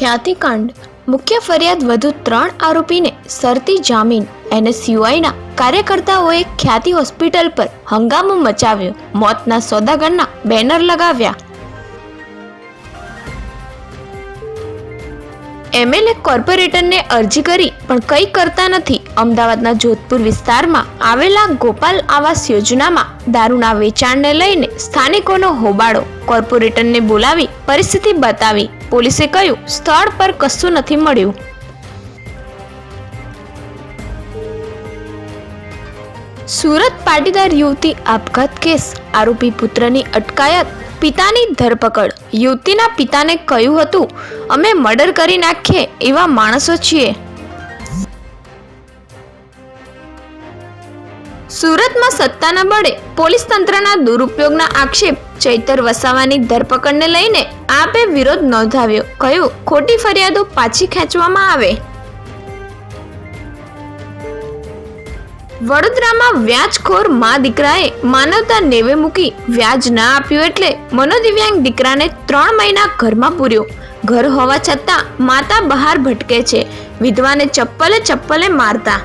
જ્ઞાતિકાંડ મુખ્ય ફરિયાદ વધુ ત્રણ આરોપીને શરતી જામીન. એનએસયુઆઈના કાર્યકર્તાઓએ ખ્યાતિ હોસ્પિટલ પર હંગામો મચાવ્યો. મોતના સોદાગરના બેનર લગાવ્યા. એમએલએ કોર્પોરેટરને અરજી કરી, પણ કંઈ કરતા નથી. અમદાવાદના જોધપુર વિસ્તારમાં આવેલા ગોપાલ આવાસ યોજનામાં દારૂના વેચાણને લઈને સ્થાનિકોનો હોબાળો. કોર્પોરેટરને બોલાવી પરિસ્થિતિ બતાવી. પોલીસે કહ્યું, સ્થળ પર કશું નથી મળ્યું. સુરત પાટીદાર યુવતી આપઘાત કેસ. આરોપી પુત્રની અટકાયત. પિતાની ધરપકડ. યુવતીના પિતાને કહ્યું હતું, અમે મર્ડર કરી નાખીએ એવા માણસો છીએ. સુરતમાં સત્તાના બળે પોલીસ તંત્રના દુરુપયોગના આક્ષેપ ચૈતર વસાવાની ધરપકડને લઈને આપે વિરોધ નોંધાવ્યો. કહ્યું, ખોટી ફરિયાદો પાછી ખેંચવામાં આવે. વડોદરામાં વ્યાજખોર મા દીકરાએ માનવતા નેવે મૂકી વ્યાજ ના આપ્યું એટલે મનોદિવ્યાંગ દીકરાને ત્રણ મહિના ઘરમાં પૂર્યો. ઘર હોવા છતાં માતા બહાર ભટકે છે. વિધવાને ચપ્પલે ચપ્પલે મારતા.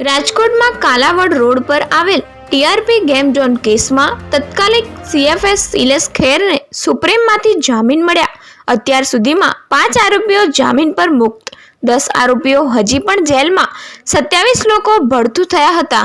રાજકોટમાં કાલાવડ રોડ પર આવેલ ટીઆરપી ગેમ ઝોન કેસમાં તત્કાલિક સીએફએસ શિલેષ ખેરને સુપ્રીમમાંથી જામીન મળ્યા. અત્યાર સુધીમાં પાંચ આરોપીઓ જામીન પર મુક્ત. દસ આરોપીઓ હજી પણ જેલમાં. સત્યાવીસ લોકો ભડતું થયા હતા.